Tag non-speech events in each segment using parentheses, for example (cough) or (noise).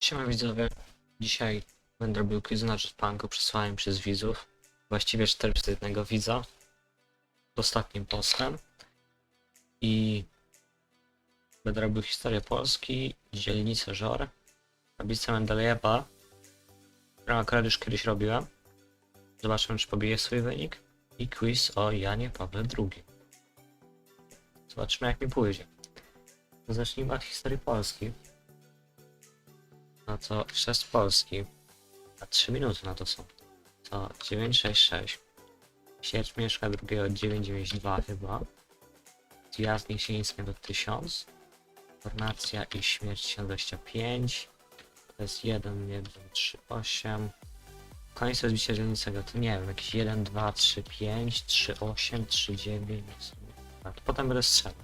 Siema widzowie, dzisiaj będę robił quiz na Jetpunku przesłałem przez widzów. Właściwie 401 widza. Ostatnim postem. I będę robił historię Polski, dzielnicę Żor, tablicę Mendelejewa, którą akurat już kiedyś robiłem. Zobaczymy czy pobiję swój wynik. I quiz o Janie Pawle II. Zobaczymy jak mi pójdzie. Zacznijmy od historii Polski. No to chrzest Polski. A 3 minuty na to są. To 966. Sierć Mieszka II 992 chyba. Zjazd Jesieniczny do 1000. Formacja i śmierć 1025. To jest 1, 1, 3, 8. Koniec rozbicia dzielnicego to nie wiem, jakieś 1, 2, 3, 5, 3, 8, 3, 9. A to potem będę strzelał.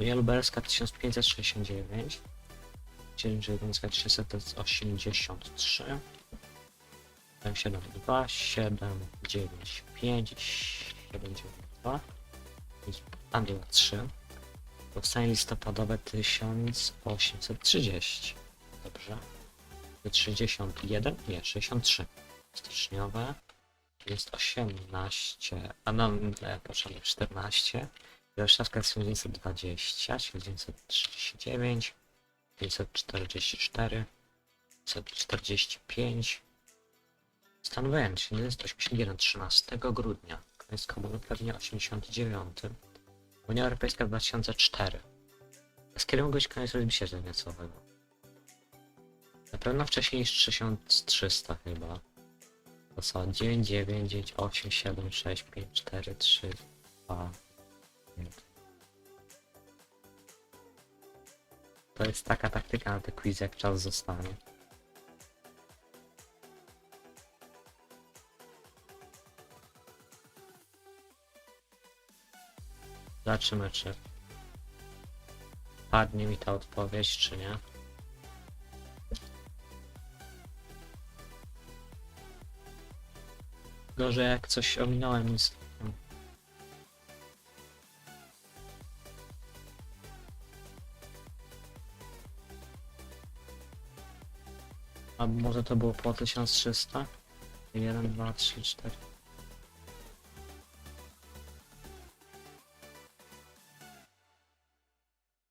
Unia Lubelska 1569. Dzielnicza jednostka 383 7 2 7 9 5 7 9 2 tam była 3 Powstanie listopadowe 1830 Dobrze. 61 nie 63 Styczniowe jest 18 a no e, początek 14 Warszawska 1920 1939 544, 545. Stan wojenny jest 81 13 grudnia. Komuny pewnie 89. Unia Europejska 2004. Z kiedy być koniec rozbicia dzielnicowego? Na pewno wcześniej niż 3300 chyba. To co? 9, 9, 9, 8, 7, 6, 5, 4, 3, 2, 1. To jest taka taktyka na te quiz, jak czas zostanie. Zobaczymy, czy padnie mi ta odpowiedź, czy nie. Gorzej jak coś ominąłem nic. A może to było po 1300? 1, 2, 3, 4.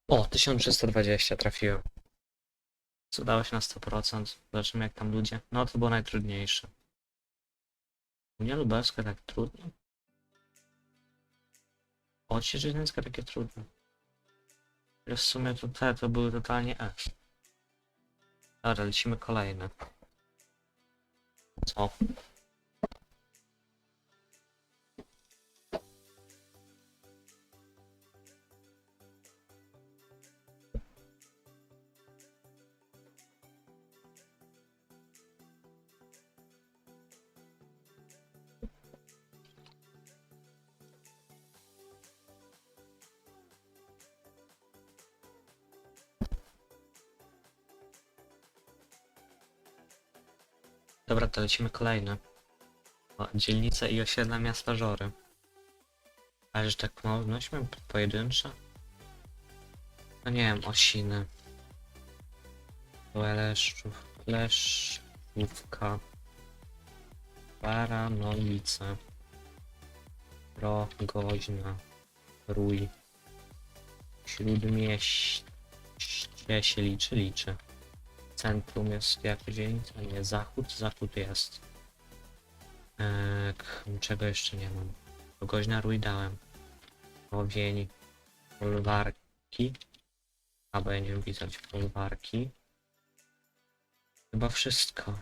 O, 1320 trafiłem. Co udało się na 100%. Zobaczymy jak tam ludzie. No to było najtrudniejsze. Unia Lubelska tak trudno? Ocie Żyźnicka takie trudne. W sumie to te to były totalnie E. Dobra, lecimy kolejne. Co? Dobra, to lecimy kolejne. O, dzielnice i osiedla miasta Żory. Ale że tak mało, weźmy pojedyncze? No nie wiem, Osiny. Leszczów, Leszczówka. Baranowice. Rogoźna. Rój. Śródmieście się liczy, liczy. Centrum jest jako dzielnica? Nie, zachód, zachód jest. Eee, czego jeszcze nie mam? Kogoś rój dałem. Owień, ja nie wiem pisać folwarki. Chyba wszystko.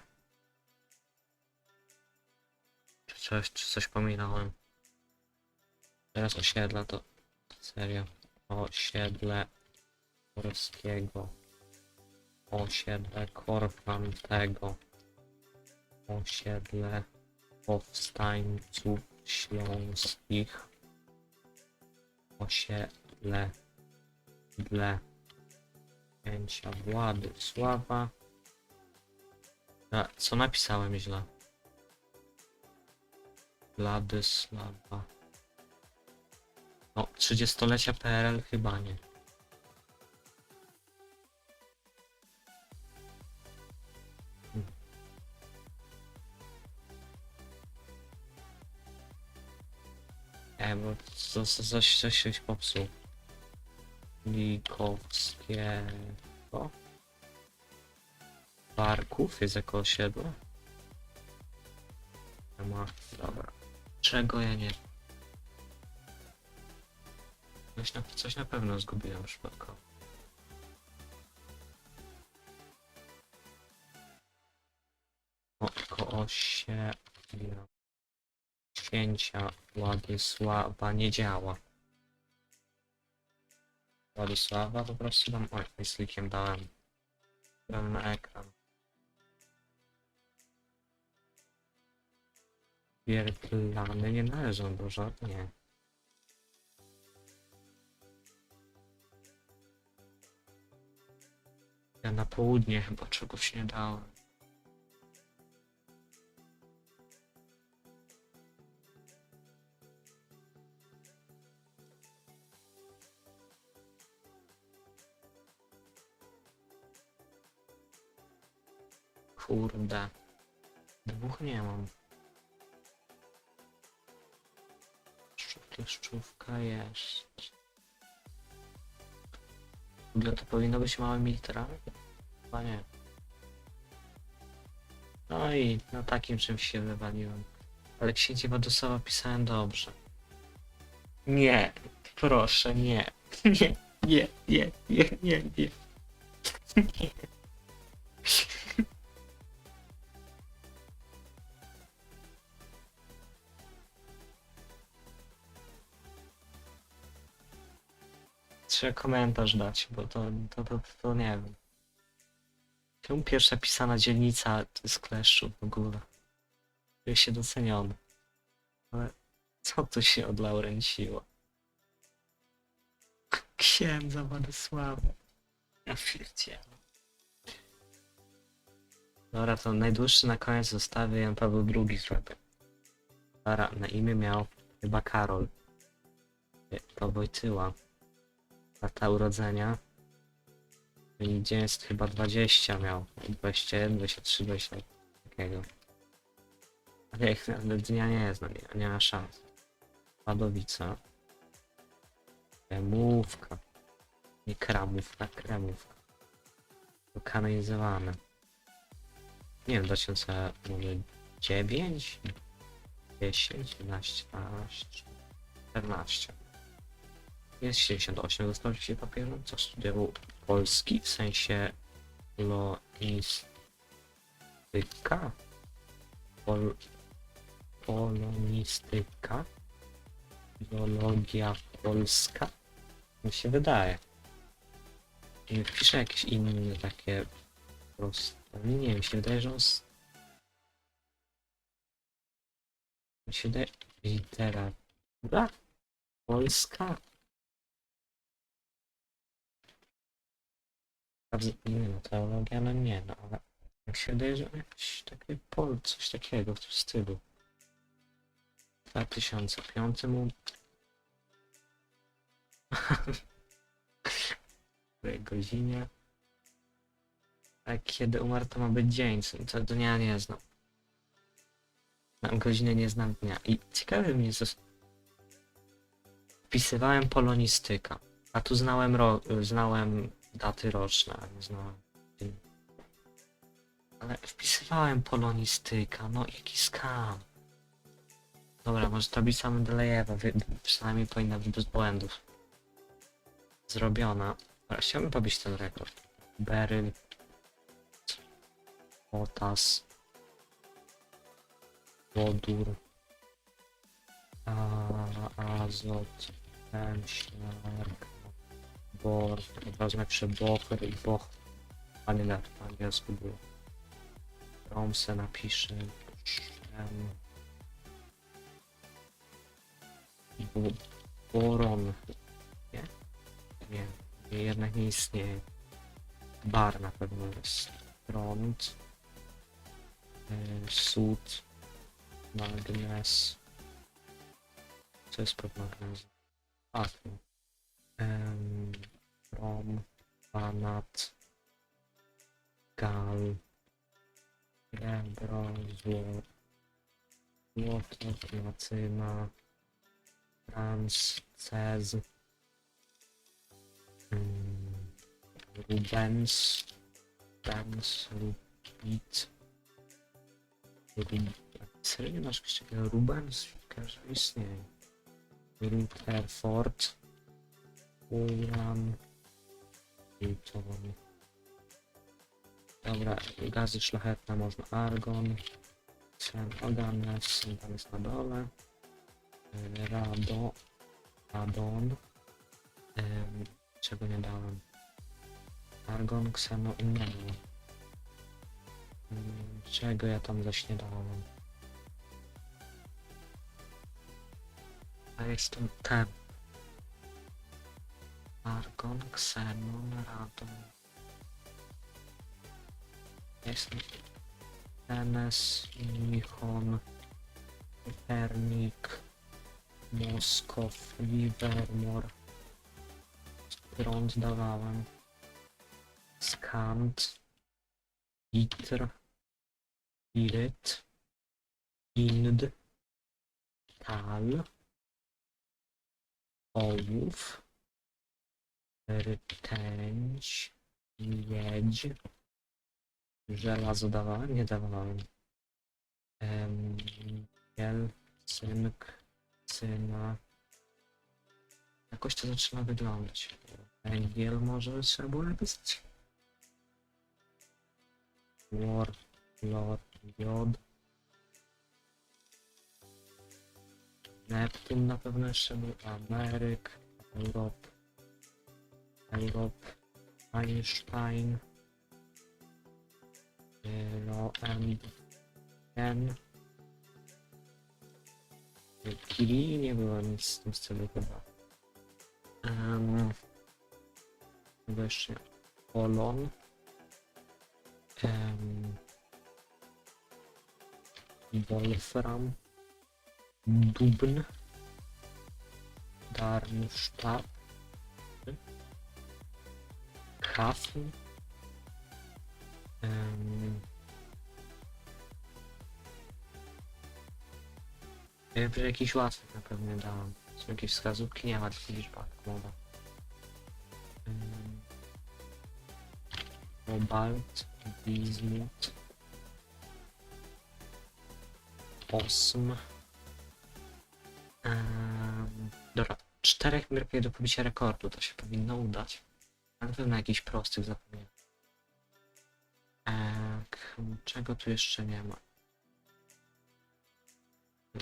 Czy coś, czy coś pominąłem? Teraz osiedla to serio. Osiedle Polskiego osiedle Korfantego, osiedle powstańców śląskich, osiedle dla księcia Władysława. A, co napisałem źle? Władysława. No, 30-lecia PRL chyba nie. Nie, bo co- co- coś, coś się popsuł. Likowskiego. Barków jest jako osiedle. Nie ma. Dobra. Czego ja nie. Coś na, coś na pewno zgubiłem przypadkowo. O, Koosie. Święcia Władysława nie działa. Władysława po prostu dam. Oj, myślikiem dałem. Dałem na ekran. Wiertlany nie należą do żadnie. Ja na południe chyba czegoś nie dałem. Kurde. Dwóch nie mam. Pieszczówka jest. W ogóle to powinno być małymi literami? Chyba nie. No i na takim czymś się wywaliłem. Ale księcia Władysława pisałem dobrze. Nie, proszę, nie. (laughs) Nie, nie, nie, nie, nie, nie. nie. Trzeba komentarz dać, bo to, to, to, to nie wiem. Czemu pierwsza pisana dzielnica jest kleszczu w ogóle? Czuję się doceniony. Ale co tu się od Lauręciło? (laughs) Księdza Władysława. Ja pierdzielę. Dobra, to najdłuższy na koniec zostawię Jan Paweł II zrobię. Dobra, na imię miał chyba Karol. To Wojtyła. Data urodzenia. I gdzie jest chyba 20 miał. 21, 23, 20 takiego. Ale jak nawet dnia nie znam, nie, nie ma szans. Padowica. Kremówka. Nie kramówka, kremówka. To kanalizowane. Nie wiem, 2009, 10, 11, 12, 14. Jest 78, dostał się papierem, co studiował polski, w sensie polonistyka. Pol, polonistyka. Biologia polska. Mi się wydaje. I pisze jakieś inne takie proste. Nie, nie mi się wydaje, że on... s- Mi się wydaje... Literatura polska. Bardzo, no, teologia, no nie, no ale jak się wydaje, że jakieś takie pol, coś takiego w tym stylu. W 2005 mu... (laughs) której godzinie... A kiedy umarł, to ma być dzień, co- dnia nie znam. Znam godzinę, nie znam dnia. I ciekawe mnie, co... Wpisywałem polonistyka, a tu znałem, ro... znałem daty roczne, dni. Ale wpisywałem polonistyka, no jaki skam. Dobra, może tablica Mendelejewa, wy- przynajmniej powinna być bez błędów. Zrobiona. Ale chciałbym pobić ten rekord. Beryl. Potas. Wodór. Azot. Śniark. Bor. Wezmę przy bocher i boch. A nie, nie, po angielsku. Romse napiszę. Bu- Boron. Nie? Nie. nie, Jednak nie istnieje. Bar na pewno jest. Front. y. Magnes. Co jest pod magnezem? Atm. Em, Brom. Banat. Gal. Srebro. Zło. Złoto. Platyna. Franz, Cez, mm, Rubens, Rubens, Rubit, Rub... Serio masz czegoś takiego? Rubens? Że istnieje. Rutherford, Uran, Newton. Dobra, gazy szlachetne można argon, Sen Oganes, tam jest na dole. E, Rado, Radon. Em, czego nie dałem? Argon, Kseno i Neo. Mm, Czego ja tam zaś nie dałem? A jest to ten. Argon, Xenon, Radon. Jest Enes, Nihon, Kopernik, Moskow, Livermore. Prąd dawałem. Skant, Itr, Iryt, Ind, Tal, Ołów, Rtęć, Miedź, Żelazo dawałem? Nie dawałem. Em, Giel, cynk, cyna. Jakoś to zaczyna wyglądać. Węgiel może trzeba napisać. Lor, lor, jod. Neptun na pewno jeszcze był. Ameryk, Europ, Europ, Einstein. No, and ten. Kili nie było nic z tym stylu chyba. Um, jeszcze Polon. Um, Wolfram. Dubn. Darmstadt. Hafn. Um, ja wiem, że jakiś łatwy na pewno dałem. Są jakieś wskazówki? Nie ma takich liczbach mowa. Um, Cobalt, Bismut, Osm. Um, dobra, czterech brakuje do pobicia rekordu, to się powinno udać. Na pewno jakiś prostych zapomniałem. Tak, czego tu jeszcze nie ma?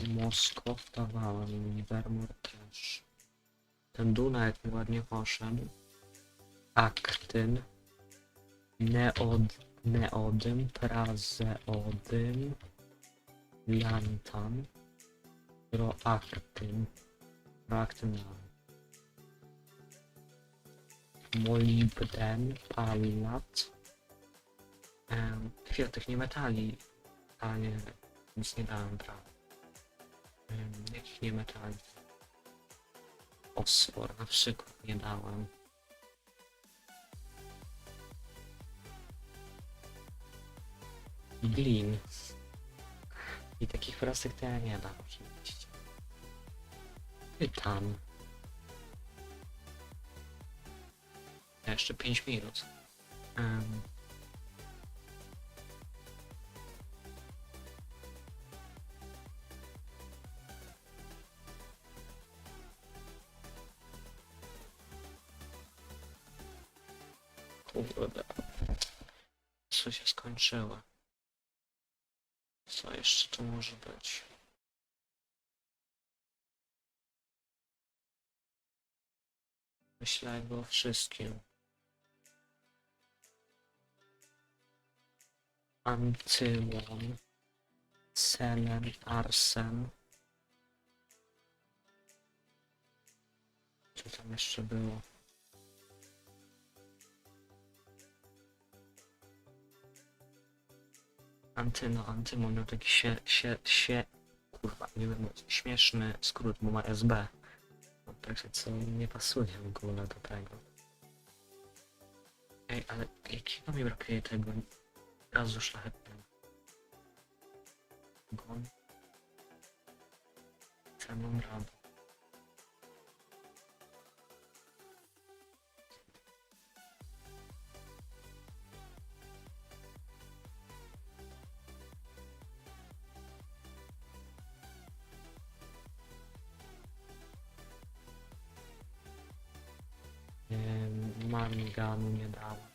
Moskow dawałem, Livermore też. Ten Dunajek mi ładnie poszedł. Aktyn. Neod, neodym, prazeodym. Lantan. Proaktyn. Proaktyn dałem. Molibden, pallat. Um, chwilę, tych nie metali. A nie, nic nie dałem, prawda. Um, jakich nie metali? Fosfor na przykład nie dałem. Glin. I takich prostych to ja nie dam oczywiście. Tytan. Jeszcze 5 minut. Um. Co się skończyło? Co jeszcze tu może być? Myślę jakby o wszystkim. Antymon, selen, arsen. Co tam jeszcze było? Antyno, Antymon miał taki się, się, się, kurwa, nie wiem, śmieszny skrót, bo ma SB. No, także co nie pasuje w ogóle do tego. Ej, ale jakiego mi brakuje tego razu szlachetnego. Gon. Samą radę. Marmiganu nie dała.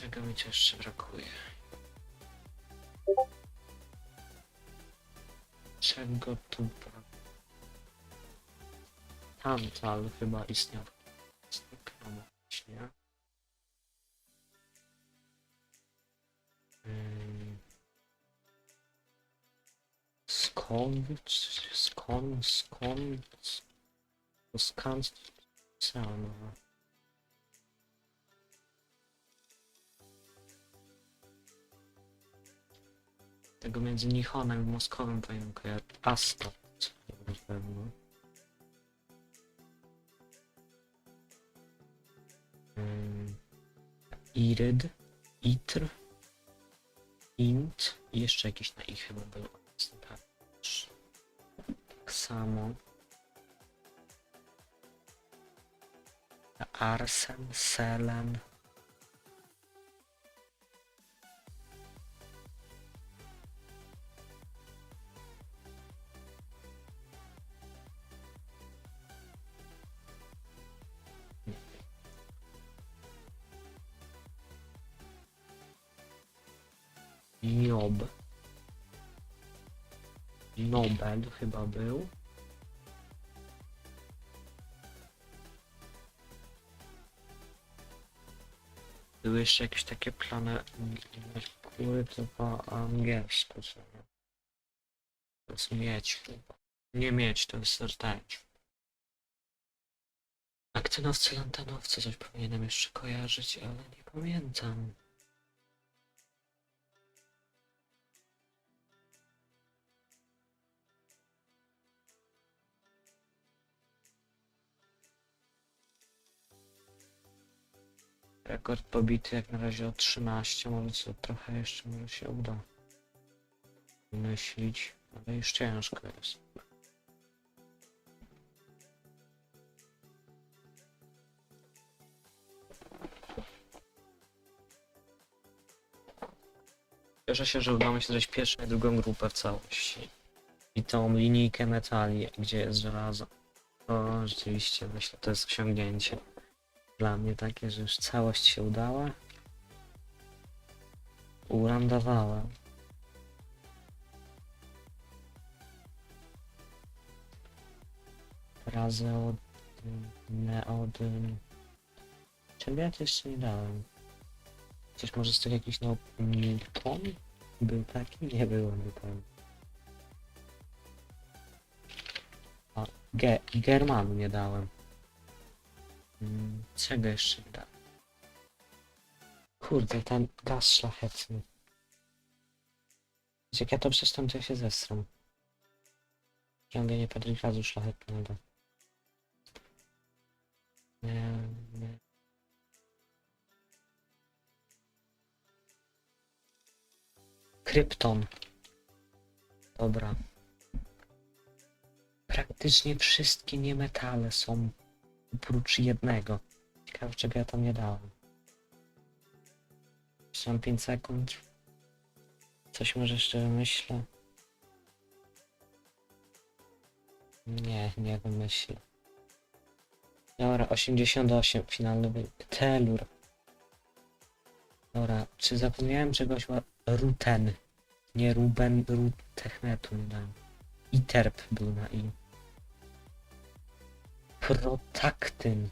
Czego mi tu jeszcze brakuje? Czego tu brakuje? Tantal chyba istniał. Zniknął właśnie. Ym. Skąd? Skąd? Skąd? Skąd? Tego między Nichonem i Moskowem powinien kojarzyć. Astat. Na pewno. Ym, Iryd. Itr. Int. I jeszcze jakiś na ich chyba był. Jestem pewny. Tak samo. Arsen, Selen. Job. Nobel chyba był. Były jeszcze jakieś takie plany góry, to po angielsku? To jest mieć chyba. Nie mieć, to jest rtęć. Aktynowcy, lantanowcy, coś powinienem jeszcze kojarzyć, ale nie pamiętam. Rekord pobity jak na razie o 13, może co trochę jeszcze może się uda myślić, ale już ciężko jest. Cieszę się, że udało się znaleźć pierwszą i drugą grupę w całości. I tą linijkę metali, gdzie jest żelazo. O, rzeczywiście, myślę, to jest osiągnięcie dla mnie takie, że już całość się udała. Urandowała. Prazeodyn, neodyn. Czego ja to jeszcze nie dałem? Chociaż może z tych jakiś no Newton? Był taki? Nie było Newton. A, Ge Germanu nie dałem. Mm, Czego jeszcze dałem? Kurde, ten gaz szlachetny. Jak ja to przeczytam, to ja się zesram. Ciągnie Pedry gazu szlachetnego. Nie. Krypton. Dobra. Praktycznie wszystkie niemetale są oprócz jednego. Ciekawe czego ja tam nie dałem. Jeszcze mam 5 sekund. Coś może jeszcze wymyślę. Nie, nie wymyślę. Dobra, 88, finalny wynik. Telur. Dobra, czy zapomniałem czegoś Ruten? Nie Ruben, Rutechnetu nie dałem. Iterp był na i. Protaktyn.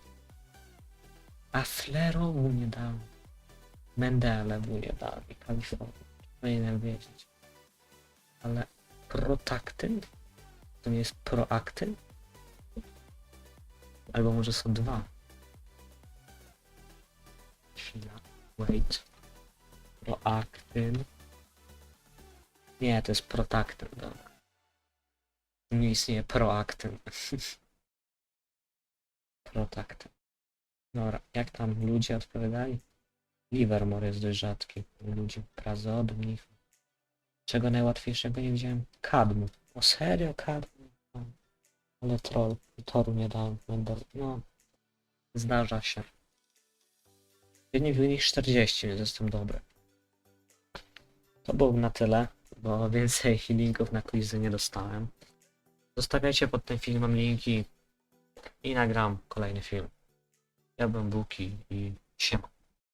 Aflerowu nie dałem. Mendele mu nie dałem i Kalifornii. Powinienem wiedzieć. Ale protaktyn? To nie jest proaktyn? Albo może są dwa. Chwila. Wait. Proaktyn. Nie, to jest protaktyn, dobra. Nie istnieje proaktyn. (laughs) protaktyn. Dobra, jak tam ludzie odpowiadali? Livermore jest dość rzadki. Ludzie prazod, nich. Czego najłatwiejszego nie widziałem? Kadmu. O serio, kadmu? No. Ale troll. Toru nie dałem. Będę... No. Zdarza się. Jedni wynik 40, więc jestem dobry. To było na tyle, bo więcej (laughs) healingów na quizy nie dostałem. Zostawiajcie pod tym filmem linki i nagram kolejny film. Ja byłem Buki i siema.